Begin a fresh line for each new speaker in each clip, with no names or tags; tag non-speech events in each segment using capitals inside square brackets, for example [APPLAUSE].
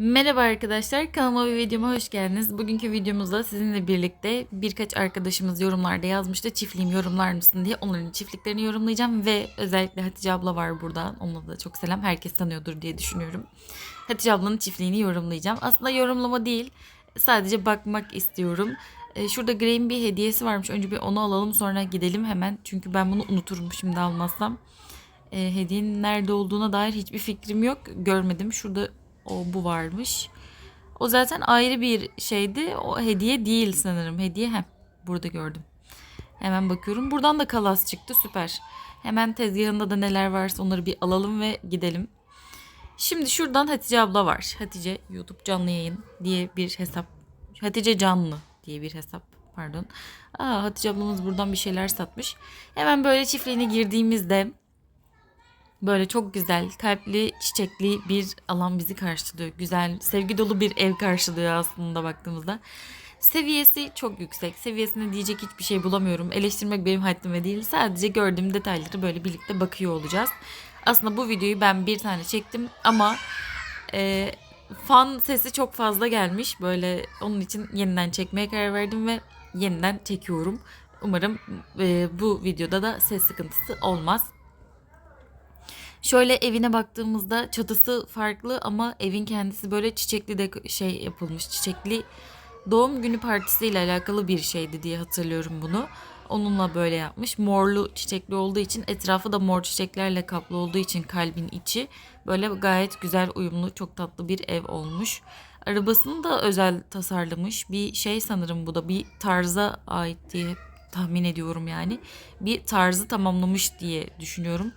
Merhaba arkadaşlar, kanalıma ve videoma hoş geldiniz. Bugünkü videomuzda sizinle birlikte birkaç arkadaşımız yorumlarda yazmıştı çiftliğimi yorumlar mısın diye onların çiftliklerini yorumlayacağım ve özellikle Hatice abla var burada. Onunla da çok selam. Herkes tanıyordur diye düşünüyorum. Hatice ablanın çiftliğini yorumlayacağım. Aslında yorumlama değil, sadece bakmak istiyorum. Ee, Şurada Grey'in bir hediyesi varmış. Önce bir onu alalım sonra gidelim hemen. Çünkü ben bunu unuturum şimdi almazsam. Ee, hediyenin nerede olduğuna dair hiçbir fikrim yok. Görmedim. Şurada o bu varmış. O zaten ayrı bir şeydi. O hediye değil sanırım. Hediye hem burada gördüm. Hemen bakıyorum. Buradan da kalas çıktı. Süper. Hemen tezgahında da neler varsa onları bir alalım ve gidelim. Şimdi şuradan Hatice abla var. Hatice YouTube canlı yayın diye bir hesap. Hatice canlı diye bir hesap. Pardon. Aa, Hatice ablamız buradan bir şeyler satmış. Hemen böyle çiftliğine girdiğimizde Böyle çok güzel, kalpli, çiçekli bir alan bizi karşılıyor. Güzel, sevgi dolu bir ev karşılıyor aslında baktığımızda. Seviyesi çok yüksek. Seviyesine diyecek hiçbir şey bulamıyorum. Eleştirmek benim haddime değil. Sadece gördüğüm detayları böyle birlikte bakıyor olacağız. Aslında bu videoyu ben bir tane çektim ama e, fan sesi çok fazla gelmiş. Böyle onun için yeniden çekmeye karar verdim ve yeniden çekiyorum. Umarım e, bu videoda da ses sıkıntısı olmaz. Şöyle evine baktığımızda çatısı farklı ama evin kendisi böyle çiçekli de şey yapılmış. Çiçekli doğum günü partisiyle alakalı bir şeydi diye hatırlıyorum bunu. Onunla böyle yapmış. Morlu çiçekli olduğu için etrafı da mor çiçeklerle kaplı olduğu için kalbin içi böyle gayet güzel uyumlu çok tatlı bir ev olmuş. Arabasını da özel tasarlamış. Bir şey sanırım bu da bir tarza ait diye tahmin ediyorum yani. Bir tarzı tamamlamış diye düşünüyorum.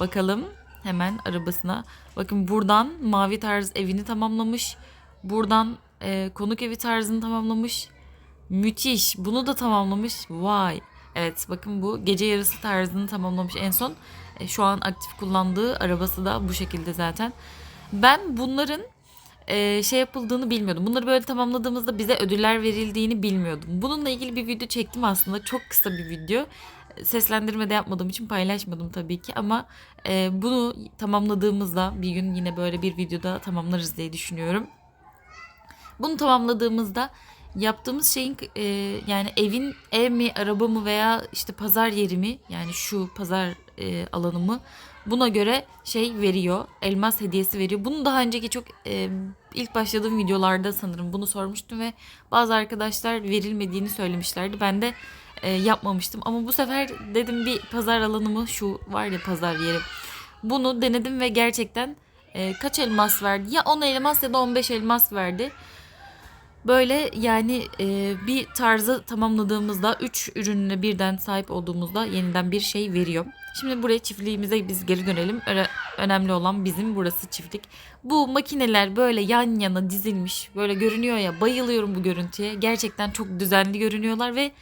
Bakalım hemen arabasına. Bakın buradan mavi tarz evini tamamlamış. Buradan e, konuk evi tarzını tamamlamış. Müthiş. Bunu da tamamlamış. Vay. Evet bakın bu gece yarısı tarzını tamamlamış en son. E, şu an aktif kullandığı arabası da bu şekilde zaten. Ben bunların e, şey yapıldığını bilmiyordum. Bunları böyle tamamladığımızda bize ödüller verildiğini bilmiyordum. Bununla ilgili bir video çektim aslında. Çok kısa bir video seslendirme de yapmadığım için paylaşmadım tabii ki ama e, bunu tamamladığımızda bir gün yine böyle bir videoda tamamlarız diye düşünüyorum. Bunu tamamladığımızda yaptığımız şeyin e, yani evin ev mi araba mı veya işte pazar yeri mi yani şu pazar e, alanı mı buna göre şey veriyor elmas hediyesi veriyor. Bunu daha önceki çok e, ilk başladığım videolarda sanırım bunu sormuştum ve bazı arkadaşlar verilmediğini söylemişlerdi. Ben de e, yapmamıştım. Ama bu sefer dedim bir pazar alanı mı şu var ya pazar yeri. Bunu denedim ve gerçekten e, kaç elmas verdi? Ya 10 elmas ya da 15 elmas verdi. Böyle yani e, bir tarzı tamamladığımızda 3 ürününe birden sahip olduğumuzda yeniden bir şey veriyor. Şimdi buraya çiftliğimize biz geri dönelim. Öyle, önemli olan bizim burası çiftlik. Bu makineler böyle yan yana dizilmiş böyle görünüyor ya bayılıyorum bu görüntüye. Gerçekten çok düzenli görünüyorlar ve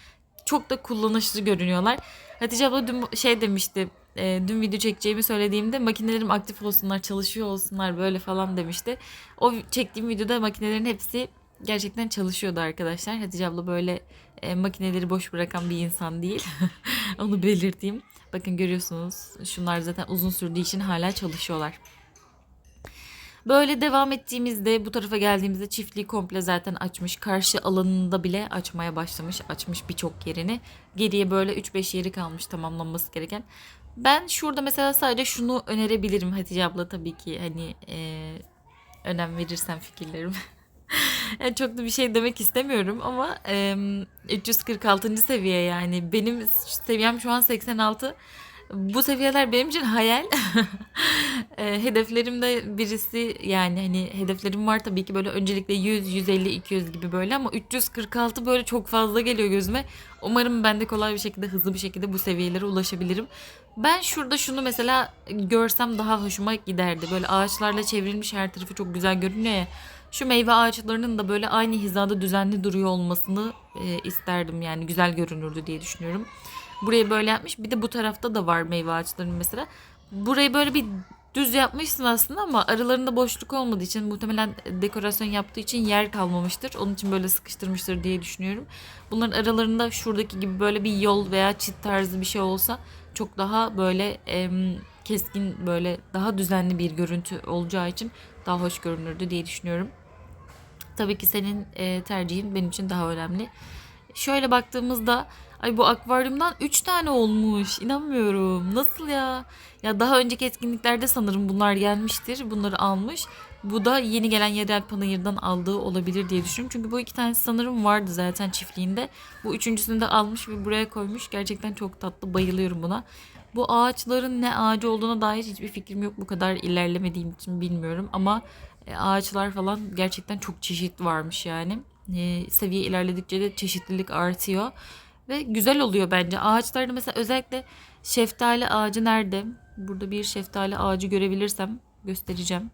çok da kullanışlı görünüyorlar. Hatice abla dün şey demişti. E, dün video çekeceğimi söylediğimde makinelerim aktif olsunlar, çalışıyor olsunlar böyle falan demişti. O çektiğim videoda makinelerin hepsi gerçekten çalışıyordu arkadaşlar. Hatice abla böyle e, makineleri boş bırakan bir insan değil. [LAUGHS] Onu belirteyim. Bakın görüyorsunuz şunlar zaten uzun sürdüğü için hala çalışıyorlar. Böyle devam ettiğimizde bu tarafa geldiğimizde çiftliği komple zaten açmış. Karşı alanında bile açmaya başlamış. Açmış birçok yerini. Geriye böyle 3-5 yeri kalmış tamamlanması gereken. Ben şurada mesela sadece şunu önerebilirim Hatice abla tabii ki hani e, önem verirsen fikirlerim. [LAUGHS] yani çok da bir şey demek istemiyorum ama e, 346. seviye yani benim seviyem şu an 86 bu seviyeler benim için hayal. [LAUGHS] e, hedeflerimde birisi yani hani hedeflerim var tabii ki böyle öncelikle 100, 150, 200 gibi böyle ama 346 böyle çok fazla geliyor gözüme. Umarım ben de kolay bir şekilde hızlı bir şekilde bu seviyelere ulaşabilirim. Ben şurada şunu mesela görsem daha hoşuma giderdi. Böyle ağaçlarla çevrilmiş her tarafı çok güzel görünüyor ya. Şu meyve ağaçlarının da böyle aynı hizada düzenli duruyor olmasını e, isterdim yani güzel görünürdü diye düşünüyorum. Burayı böyle yapmış. Bir de bu tarafta da var meyve ağaçlarının mesela. Burayı böyle bir düz yapmışsın aslında ama aralarında boşluk olmadığı için muhtemelen dekorasyon yaptığı için yer kalmamıştır. Onun için böyle sıkıştırmıştır diye düşünüyorum. Bunların aralarında şuradaki gibi böyle bir yol veya çit tarzı bir şey olsa çok daha böyle em, keskin böyle daha düzenli bir görüntü olacağı için daha hoş görünürdü diye düşünüyorum. Tabii ki senin e, tercihin benim için daha önemli. Şöyle baktığımızda ay bu akvaryumdan 3 tane olmuş. İnanmıyorum. Nasıl ya? Ya daha önceki etkinliklerde sanırım bunlar gelmiştir. Bunları almış. Bu da yeni gelen yerel panayırdan aldığı olabilir diye düşünüyorum. Çünkü bu iki tanesi sanırım vardı zaten çiftliğinde. Bu üçüncüsünü de almış ve buraya koymuş. Gerçekten çok tatlı. Bayılıyorum buna. Bu ağaçların ne ağacı olduğuna dair hiçbir fikrim yok. Bu kadar ilerlemediğim için bilmiyorum. Ama e, ağaçlar falan gerçekten çok çeşit varmış yani. E, seviye ilerledikçe de çeşitlilik artıyor. Ve güzel oluyor bence. Ağaçlarda mesela özellikle şeftali ağacı nerede? Burada bir şeftali ağacı görebilirsem göstereceğim.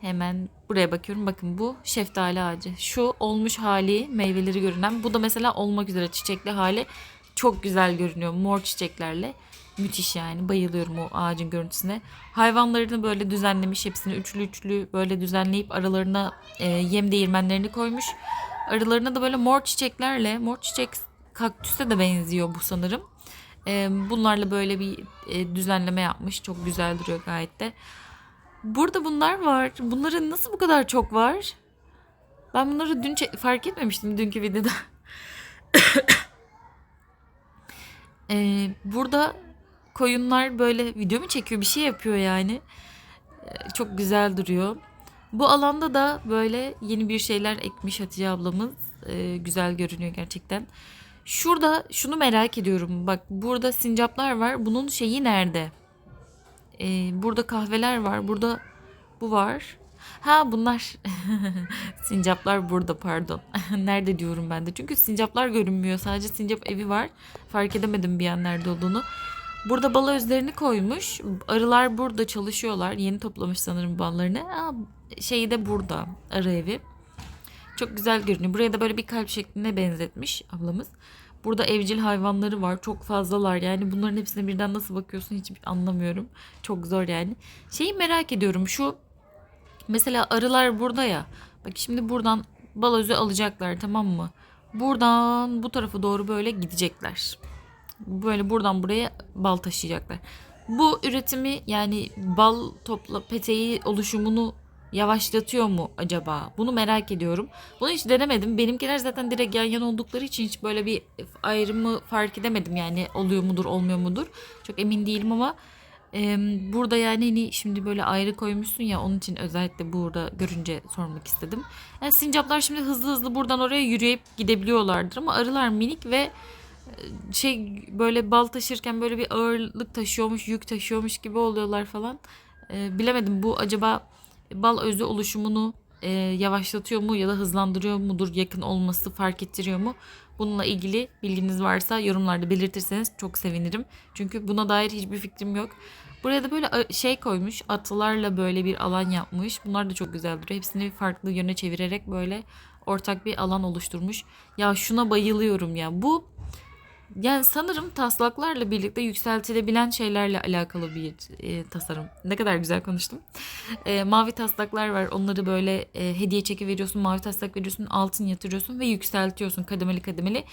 Hemen buraya bakıyorum. Bakın bu şeftali ağacı. Şu olmuş hali, meyveleri görünen. Bu da mesela olmak üzere çiçekli hali. Çok güzel görünüyor mor çiçeklerle. Müthiş yani. Bayılıyorum o ağacın görüntüsüne. Hayvanlarını böyle düzenlemiş. Hepsini üçlü üçlü böyle düzenleyip aralarına e, yem değirmenlerini koymuş. Aralarına da böyle mor çiçeklerle, mor çiçek kaktüse de benziyor bu sanırım. E, bunlarla böyle bir e, düzenleme yapmış. Çok güzel duruyor gayet de. Burada bunlar var. Bunların nasıl bu kadar çok var? Ben bunları dün fark etmemiştim dünkü videoda. [COUGHS] Ee, burada koyunlar böyle video mu çekiyor bir şey yapıyor yani. Ee, çok güzel duruyor. Bu alanda da böyle yeni bir şeyler ekmiş Hatice ablamız. Ee, güzel görünüyor gerçekten. Şurada şunu merak ediyorum. Bak burada sincaplar var. Bunun şeyi nerede? Ee, burada kahveler var. Burada bu var. Ha bunlar [LAUGHS] sincaplar burada pardon. [LAUGHS] nerede diyorum ben de. Çünkü sincaplar görünmüyor. Sadece sincap evi var. Fark edemedim bir an nerede olduğunu. Burada bal özlerini koymuş. Arılar burada çalışıyorlar. Yeni toplamış sanırım ballarını. Aa, şeyi de burada. Arı evi. Çok güzel görünüyor. Buraya da böyle bir kalp şekline benzetmiş ablamız. Burada evcil hayvanları var. Çok fazlalar. Yani bunların hepsine birden nasıl bakıyorsun hiç anlamıyorum. Çok zor yani. Şeyi merak ediyorum. Şu mesela arılar burada ya. Bak şimdi buradan bal özü alacaklar tamam mı? Buradan bu tarafa doğru böyle gidecekler. Böyle buradan buraya bal taşıyacaklar. Bu üretimi yani bal topla peteği oluşumunu yavaşlatıyor mu acaba? Bunu merak ediyorum. Bunu hiç denemedim. Benimkiler zaten direkt yan yana oldukları için hiç böyle bir ayrımı fark edemedim. Yani oluyor mudur olmuyor mudur? Çok emin değilim ama e, burada yani hani şimdi böyle ayrı koymuşsun ya onun için özellikle burada görünce sormak istedim. Yani sincaplar şimdi hızlı hızlı buradan oraya yürüyüp gidebiliyorlardır ama arılar minik ve şey böyle bal taşırken böyle bir ağırlık taşıyormuş, yük taşıyormuş gibi oluyorlar falan. E, bilemedim bu acaba bal özü oluşumunu e, yavaşlatıyor mu ya da hızlandırıyor mudur, yakın olması fark ettiriyor mu? Bununla ilgili bilginiz varsa yorumlarda belirtirseniz çok sevinirim. Çünkü buna dair hiçbir fikrim yok. Buraya da böyle a- şey koymuş, atlarla böyle bir alan yapmış. Bunlar da çok güzel duruyor. Hepsini farklı yöne çevirerek böyle ortak bir alan oluşturmuş. Ya şuna bayılıyorum ya. Bu yani sanırım taslaklarla birlikte yükseltilebilen şeylerle alakalı bir e, tasarım. Ne kadar güzel konuştum. E, mavi taslaklar var. Onları böyle e, hediye çeki veriyorsun. Mavi taslak veriyorsun. Altın yatırıyorsun ve yükseltiyorsun kademeli kademeli.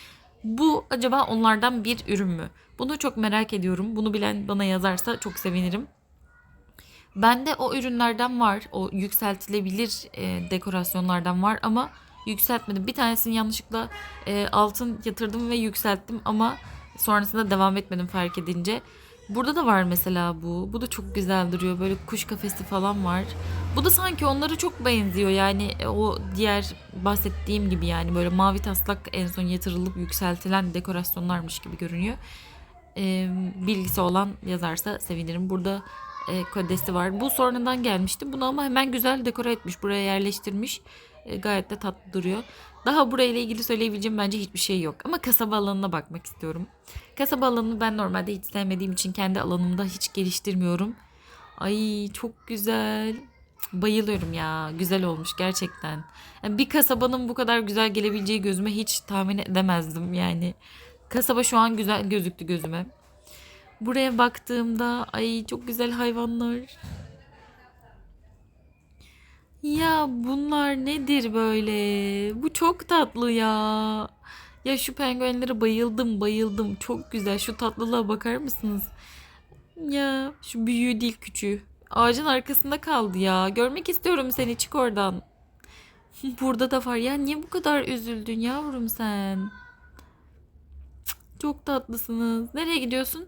Bu acaba onlardan bir ürün mü? Bunu çok merak ediyorum. Bunu bilen bana yazarsa çok sevinirim. Bende o ürünlerden var. O yükseltilebilir e, dekorasyonlardan var ama yükseltmedim. Bir tanesini yanlışlıkla e, altın yatırdım ve yükselttim ama sonrasında devam etmedim fark edince. Burada da var mesela bu. Bu da çok güzel duruyor. Böyle kuş kafesi falan var. Bu da sanki onlara çok benziyor. Yani e, o diğer bahsettiğim gibi yani böyle mavi taslak en son yatırılıp yükseltilen dekorasyonlarmış gibi görünüyor. E, bilgisi olan yazarsa sevinirim. Burada e, kodesi var. Bu sonradan gelmişti. Bunu ama hemen güzel dekore etmiş. Buraya yerleştirmiş. E, gayet de tatlı duruyor. Daha burayla ilgili söyleyebileceğim bence hiçbir şey yok. Ama kasaba alanına bakmak istiyorum. Kasaba alanını ben normalde hiç sevmediğim için kendi alanımda hiç geliştirmiyorum. Ay çok güzel. Bayılıyorum ya. Güzel olmuş gerçekten. Yani bir kasabanın bu kadar güzel gelebileceği gözüme hiç tahmin edemezdim yani. Kasaba şu an güzel gözüktü gözüme. Buraya baktığımda ay çok güzel hayvanlar. Ya bunlar nedir böyle? Bu çok tatlı ya. Ya şu penguenlere bayıldım bayıldım. Çok güzel. Şu tatlılığa bakar mısınız? Ya şu büyüğü değil küçüğü. Ağacın arkasında kaldı ya. Görmek istiyorum seni çık oradan. [LAUGHS] Burada da var. Ya niye bu kadar üzüldün yavrum sen? Çok tatlısınız. Nereye gidiyorsun?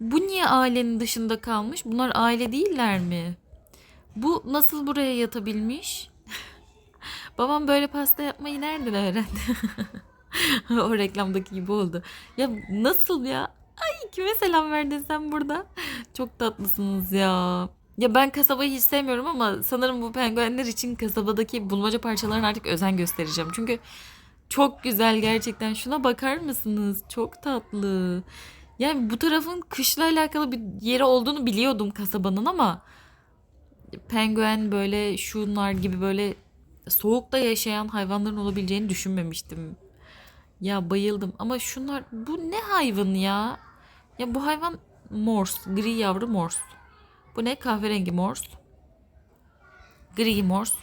Bu niye ailenin dışında kalmış? Bunlar aile değiller mi? Bu nasıl buraya yatabilmiş? Babam böyle pasta yapmayı nereden öğrendi? [LAUGHS] o reklamdaki gibi oldu. Ya nasıl ya? Ay kime selam verdin sen burada? Çok tatlısınız ya. Ya ben kasabayı hiç sevmiyorum ama sanırım bu penguenler için kasabadaki bulmaca parçalarına artık özen göstereceğim. Çünkü çok güzel gerçekten. Şuna bakar mısınız? Çok tatlı. Yani bu tarafın kışla alakalı bir yeri olduğunu biliyordum kasabanın ama penguen böyle şunlar gibi böyle soğukta yaşayan hayvanların olabileceğini düşünmemiştim. Ya bayıldım ama şunlar bu ne hayvan ya? Ya bu hayvan mors, gri yavru mors. Bu ne? Kahverengi mors. Gri mors.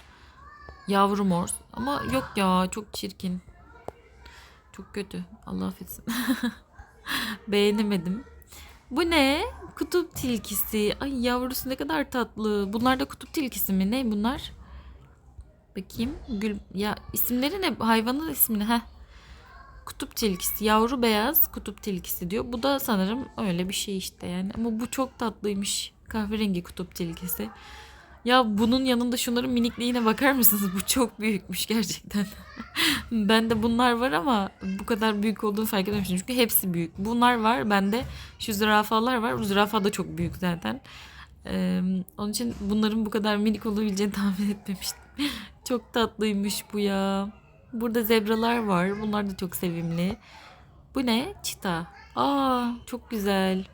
Yavru mors. Ama yok ya çok çirkin. Çok kötü. Allah affetsin. [LAUGHS] Beğenemedim. Bu ne? Kutup tilkisi. Ay yavrusu ne kadar tatlı. Bunlar da kutup tilkisi mi? Ne bunlar? Bakayım. Gül ya isimleri ne? Hayvanın ismini. Heh. Kutup tilkisi. Yavru beyaz kutup tilkisi diyor. Bu da sanırım öyle bir şey işte yani. Ama bu çok tatlıymış. Kahverengi kutup tilkisi. Ya bunun yanında şunların minikliğine bakar mısınız? Bu çok büyükmüş gerçekten. [LAUGHS] Bende bunlar var ama bu kadar büyük olduğunu fark etmemiştim. Çünkü hepsi büyük. Bunlar var. Bende şu zürafalar var. Bu zürafa da çok büyük zaten. Ee, onun için bunların bu kadar minik olabileceğini tahmin etmemiştim. [LAUGHS] çok tatlıymış bu ya. Burada zebralar var. Bunlar da çok sevimli. Bu ne? Çita. Aa, çok güzel.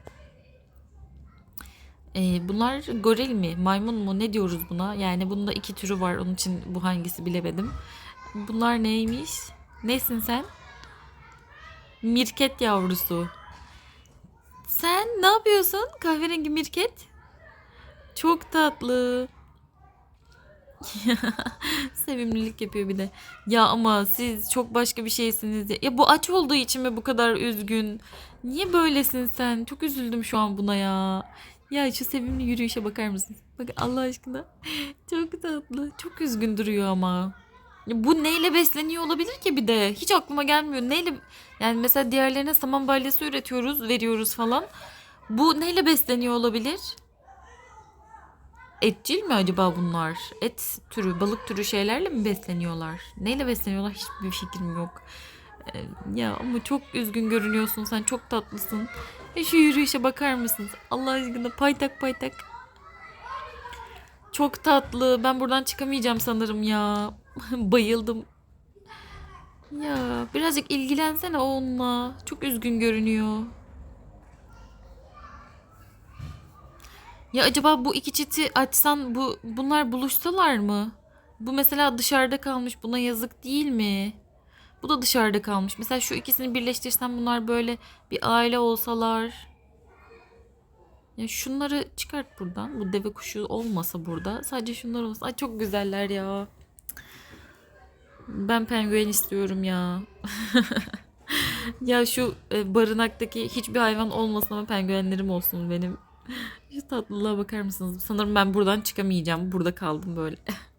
Ee, bunlar goril mi? Maymun mu? Ne diyoruz buna? Yani bunda iki türü var. Onun için bu hangisi bilemedim. Bunlar neymiş? Nesin sen? Mirket yavrusu. Sen ne yapıyorsun? Kahverengi mirket. Çok tatlı. [LAUGHS] Sevimlilik yapıyor bir de. Ya ama siz çok başka bir şeysiniz ya. Ya bu aç olduğu için mi bu kadar üzgün? Niye böylesin sen? Çok üzüldüm şu an buna ya. Ya şu sevimli yürüyüşe bakar mısın? Bak Allah aşkına. [LAUGHS] Çok tatlı. Çok üzgün duruyor ama. Bu neyle besleniyor olabilir ki bir de? Hiç aklıma gelmiyor. Neyle yani mesela diğerlerine saman balyası üretiyoruz, veriyoruz falan. Bu neyle besleniyor olabilir? Etçil mi acaba bunlar? Et türü, balık türü şeylerle mi besleniyorlar? Neyle besleniyorlar hiçbir fikrim yok. Ee, ya ama çok üzgün görünüyorsun sen. Çok tatlısın. E şu yürüyüşe bakar mısınız? Allah aşkına paytak paytak. Çok tatlı. Ben buradan çıkamayacağım sanırım ya. [LAUGHS] Bayıldım. Ya birazcık ilgilensene onunla. Çok üzgün görünüyor. Ya acaba bu iki çiti açsan bu bunlar buluşsalar mı? Bu mesela dışarıda kalmış. Buna yazık değil mi? Bu da dışarıda kalmış. Mesela şu ikisini birleştirsem bunlar böyle bir aile olsalar. Ya şunları çıkart buradan. Bu deve kuşu olmasa burada. Sadece şunlar olsa. Ay çok güzeller ya. Ben penguen istiyorum ya. [LAUGHS] ya şu e, barınaktaki hiçbir hayvan olmasın ama penguenlerim olsun benim. Şu tatlılığa bakar mısınız? Sanırım ben buradan çıkamayacağım. Burada kaldım böyle. [LAUGHS]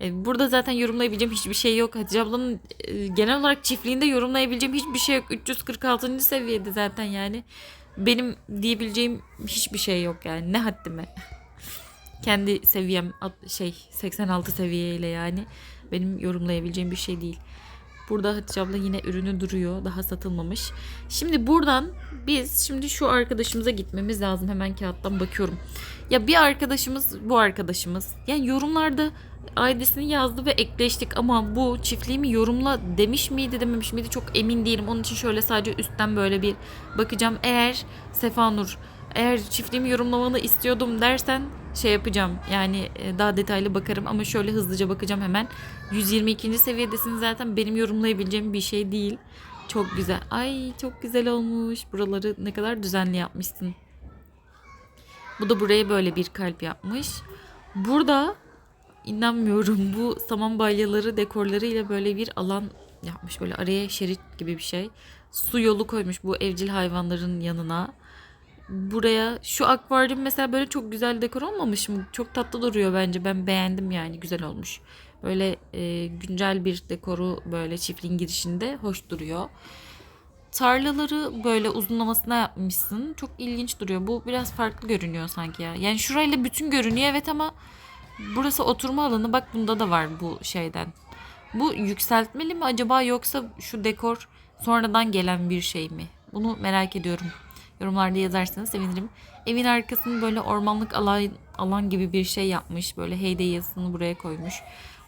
E, Burada zaten yorumlayabileceğim hiçbir şey yok. Hatice ablanın e, genel olarak çiftliğinde yorumlayabileceğim hiçbir şey yok. 346. seviyede zaten yani. Benim diyebileceğim hiçbir şey yok yani. Ne haddime. [LAUGHS] Kendi seviyem şey 86 seviyeyle yani. Benim yorumlayabileceğim bir şey değil. Burada Hatice abla yine ürünü duruyor. Daha satılmamış. Şimdi buradan biz şimdi şu arkadaşımıza gitmemiz lazım. Hemen kağıttan bakıyorum. Ya bir arkadaşımız bu arkadaşımız. Yani yorumlarda aidesini yazdı ve ekleştik ama bu çiftliğimi yorumla demiş miydi dememiş miydi çok emin değilim. Onun için şöyle sadece üstten böyle bir bakacağım. Eğer Sefanur eğer çiftliğimi yorumlamanı istiyordum dersen şey yapacağım. Yani e, daha detaylı bakarım ama şöyle hızlıca bakacağım hemen. 122. seviyedesin zaten benim yorumlayabileceğim bir şey değil. Çok güzel. Ay çok güzel olmuş. Buraları ne kadar düzenli yapmışsın. Bu da buraya böyle bir kalp yapmış. Burada inanmıyorum [LAUGHS] bu saman balyaları dekorlarıyla böyle bir alan yapmış. Böyle araya şerit gibi bir şey. Su yolu koymuş bu evcil hayvanların yanına. Buraya şu akvaryum mesela böyle çok güzel dekor olmamış mı? Çok tatlı duruyor bence. Ben beğendim yani güzel olmuş. Böyle e, güncel bir dekoru böyle çiftliğin girişinde hoş duruyor. Tarlaları böyle uzunlamasına yapmışsın. Çok ilginç duruyor. Bu biraz farklı görünüyor sanki ya. Yani şurayla bütün görünüyor evet ama burası oturma alanı. Bak bunda da var bu şeyden. Bu yükseltmeli mi acaba yoksa şu dekor sonradan gelen bir şey mi? Bunu merak ediyorum. Yorumlarda yazarsanız sevinirim. Evin arkasını böyle ormanlık alan, alan gibi bir şey yapmış. Böyle heyday yazısını buraya koymuş.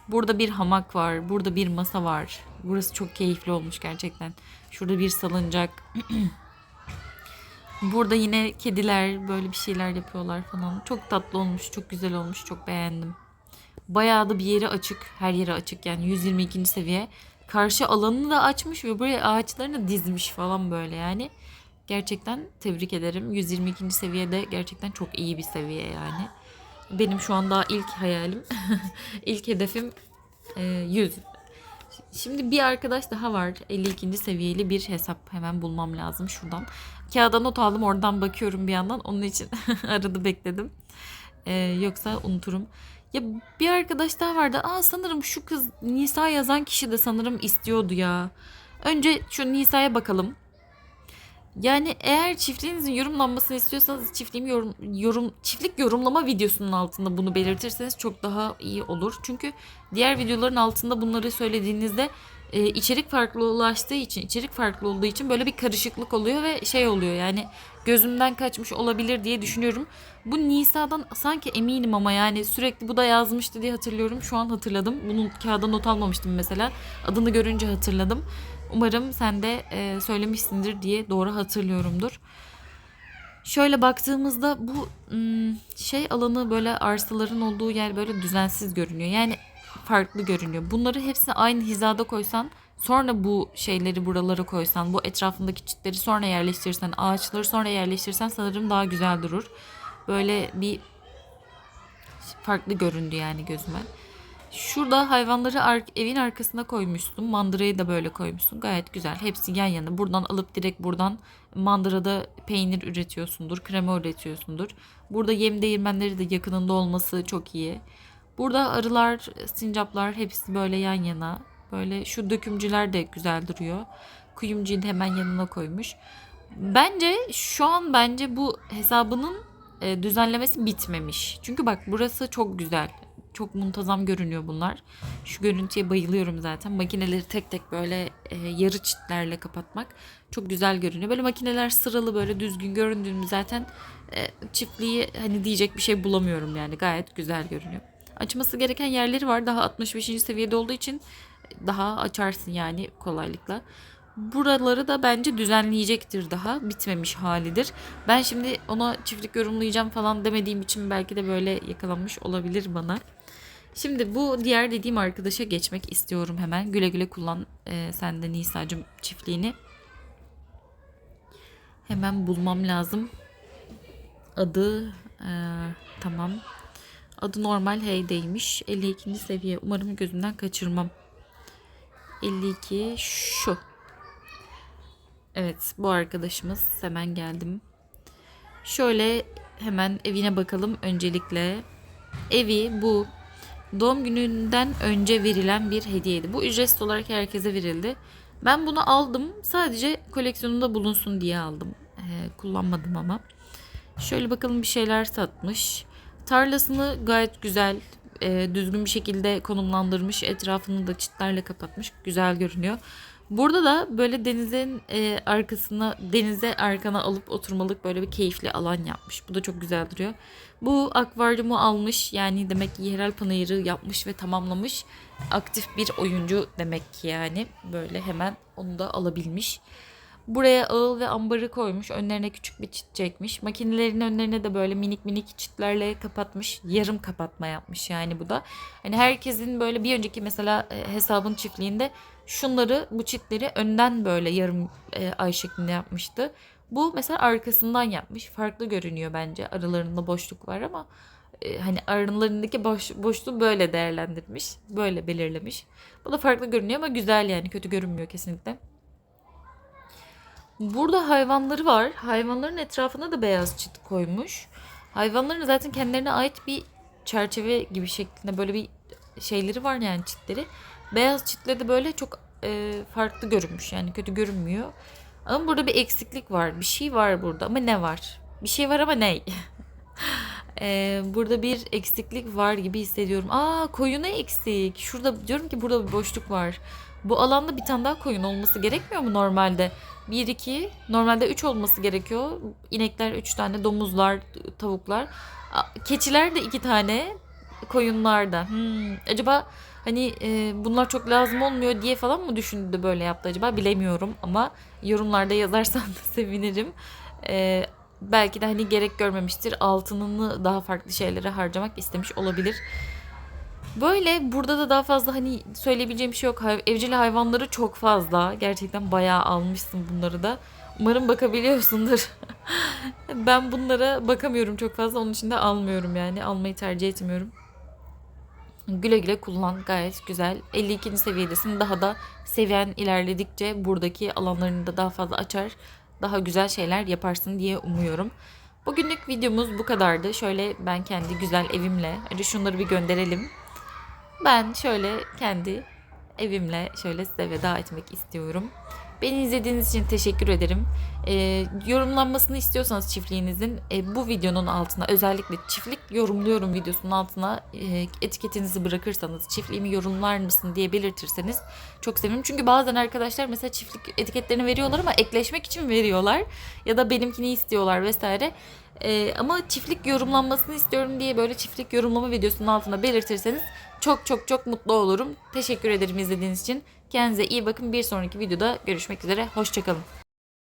Burada bir hamak var. Burada bir masa var. Burası çok keyifli olmuş gerçekten. Şurada bir salıncak. [CLEARS THROAT] Burada yine kediler böyle bir şeyler yapıyorlar falan. Çok tatlı olmuş, çok güzel olmuş, çok beğendim. Bayağı da bir yeri açık, her yeri açık yani 122. seviye. Karşı alanını da açmış ve buraya ağaçlarını dizmiş falan böyle yani. Gerçekten tebrik ederim. 122. seviyede gerçekten çok iyi bir seviye yani. Benim şu an daha ilk hayalim, [LAUGHS] ilk hedefim e, 100. Şimdi bir arkadaş daha var. 52. seviyeli bir hesap hemen bulmam lazım şuradan. Kağıda not aldım oradan bakıyorum bir yandan. Onun için [LAUGHS] arada bekledim. Ee, yoksa unuturum. Ya bir arkadaş daha vardı. Aa sanırım şu kız Nisa yazan kişi de sanırım istiyordu ya. Önce şu Nisa'ya bakalım. Yani eğer çiftliğinizin yorumlanmasını istiyorsanız çiftliğim yorum, yorum çiftlik yorumlama videosunun altında bunu belirtirseniz çok daha iyi olur. Çünkü diğer videoların altında bunları söylediğinizde e, içerik farklılaştığı için, içerik farklı olduğu için böyle bir karışıklık oluyor ve şey oluyor yani gözümden kaçmış olabilir diye düşünüyorum. Bu Nisa'dan sanki eminim ama yani sürekli bu da yazmıştı diye hatırlıyorum. Şu an hatırladım. Bunu kağıda not almamıştım mesela. Adını görünce hatırladım. Umarım sen de e, söylemişsindir diye doğru hatırlıyorumdur. Şöyle baktığımızda bu şey alanı böyle arsaların olduğu yer böyle düzensiz görünüyor. Yani farklı görünüyor. Bunları hepsini aynı hizada koysan sonra bu şeyleri buralara koysan bu etrafındaki çitleri sonra yerleştirirsen ağaçları sonra yerleştirirsen sanırım daha güzel durur. Böyle bir farklı göründü yani gözüme. Şurada hayvanları ar- evin arkasına koymuşsun. Mandırayı da böyle koymuşsun. Gayet güzel. Hepsi yan yana. Buradan alıp direkt buradan mandırada peynir üretiyorsundur. Krema üretiyorsundur. Burada yem değirmenleri de yakınında olması çok iyi. Burada arılar, sincaplar hepsi böyle yan yana. Böyle şu dökümcüler de güzel duruyor. Kuyumcuyu da hemen yanına koymuş. Bence şu an bence bu hesabının e, düzenlemesi bitmemiş. Çünkü bak burası çok güzel. Çok muntazam görünüyor bunlar. Şu görüntüye bayılıyorum zaten. Makineleri tek tek böyle e, yarı çitlerle kapatmak çok güzel görünüyor. Böyle makineler sıralı böyle düzgün göründüğünü zaten e, çiftliği hani diyecek bir şey bulamıyorum yani. Gayet güzel görünüyor. Açması gereken yerleri var. Daha 65. seviyede olduğu için daha açarsın yani kolaylıkla. Buraları da bence düzenleyecektir daha. Bitmemiş halidir. Ben şimdi ona çiftlik yorumlayacağım falan demediğim için belki de böyle yakalanmış olabilir bana. Şimdi bu diğer dediğim arkadaşa geçmek istiyorum hemen. Güle güle kullan e, sen de Nisa'cığım çiftliğini. Hemen bulmam lazım. Adı e, tamam. Adı normal Hey'deymiş. 52. seviye. Umarım gözümden kaçırmam. 52 şu. Evet bu arkadaşımız. Hemen geldim. Şöyle hemen evine bakalım öncelikle. Evi bu doğum gününden önce verilen bir hediyeydi. Bu ücretsiz olarak herkese verildi. Ben bunu aldım. Sadece koleksiyonumda bulunsun diye aldım. Ee, kullanmadım ama. Şöyle bakalım bir şeyler satmış. Tarlasını gayet güzel, e, düzgün bir şekilde konumlandırmış. Etrafını da çitlerle kapatmış. Güzel görünüyor. Burada da böyle denizin e, arkasına, denize arkana alıp oturmalık böyle bir keyifli alan yapmış. Bu da çok güzel duruyor. Bu akvaryumu almış. Yani demek ki yerel panayırı yapmış ve tamamlamış. Aktif bir oyuncu demek ki yani. Böyle hemen onu da alabilmiş. Buraya ağıl ve ambarı koymuş. Önlerine küçük bir çit çekmiş. Makinelerin önlerine de böyle minik minik çitlerle kapatmış. Yarım kapatma yapmış yani bu da. Hani herkesin böyle bir önceki mesela e, hesabın çiftliğinde şunları bu çitleri önden böyle yarım e, ay şeklinde yapmıştı. Bu mesela arkasından yapmış. Farklı görünüyor bence. Aralarında boşluk var ama e, hani aralarındaki boş, boşluğu böyle değerlendirmiş. Böyle belirlemiş. Bu da farklı görünüyor ama güzel yani. Kötü görünmüyor kesinlikle. Burada hayvanları var. Hayvanların etrafına da beyaz çit koymuş. Hayvanların zaten kendilerine ait bir çerçeve gibi şeklinde böyle bir şeyleri var yani çitleri. Beyaz çitleri de böyle çok e, farklı görünmüş yani kötü görünmüyor. Ama burada bir eksiklik var. Bir şey var burada ama ne var? Bir şey var ama ne? [LAUGHS] E, burada bir eksiklik var gibi hissediyorum. Aa koyunu eksik. Şurada diyorum ki burada bir boşluk var. Bu alanda bir tane daha koyun olması gerekmiyor mu normalde? 1 2 normalde 3 olması gerekiyor. İnekler 3 tane, domuzlar, tavuklar. Keçiler de 2 tane, koyunlar da. Hmm, acaba hani e, bunlar çok lazım olmuyor diye falan mı düşündü de böyle yaptı acaba bilemiyorum ama yorumlarda yazarsan da [LAUGHS] sevinirim. E, belki de hani gerek görmemiştir. Altınını daha farklı şeylere harcamak istemiş olabilir. Böyle burada da daha fazla hani söyleyebileceğim bir şey yok. Evcil hayvanları çok fazla. Gerçekten bayağı almışsın bunları da. Umarım bakabiliyorsundur. [LAUGHS] ben bunlara bakamıyorum çok fazla. Onun için de almıyorum yani. Almayı tercih etmiyorum. Güle güle kullan. Gayet güzel. 52. seviyedesin. Daha da seviyen ilerledikçe buradaki alanlarını da daha fazla açar. Daha güzel şeyler yaparsın diye umuyorum. Bugünlük videomuz bu kadardı. Şöyle ben kendi güzel evimle. Önce şunları bir gönderelim. Ben şöyle kendi evimle şöyle size veda etmek istiyorum. Beni izlediğiniz için teşekkür ederim. Ee, yorumlanmasını istiyorsanız çiftliğinizin e, bu videonun altına özellikle çiftlik yorumluyorum videosunun altına e, etiketinizi bırakırsanız çiftliğimi yorumlar mısın diye belirtirseniz çok sevinirim. Çünkü bazen arkadaşlar mesela çiftlik etiketlerini veriyorlar ama ekleşmek için veriyorlar ya da benimkini istiyorlar vesaire. Ee, ama çiftlik yorumlanmasını istiyorum diye böyle çiftlik yorumlama videosunun altına belirtirseniz çok çok çok mutlu olurum. Teşekkür ederim izlediğiniz için. Kendinize iyi bakın. Bir sonraki videoda görüşmek üzere. Hoşçakalın.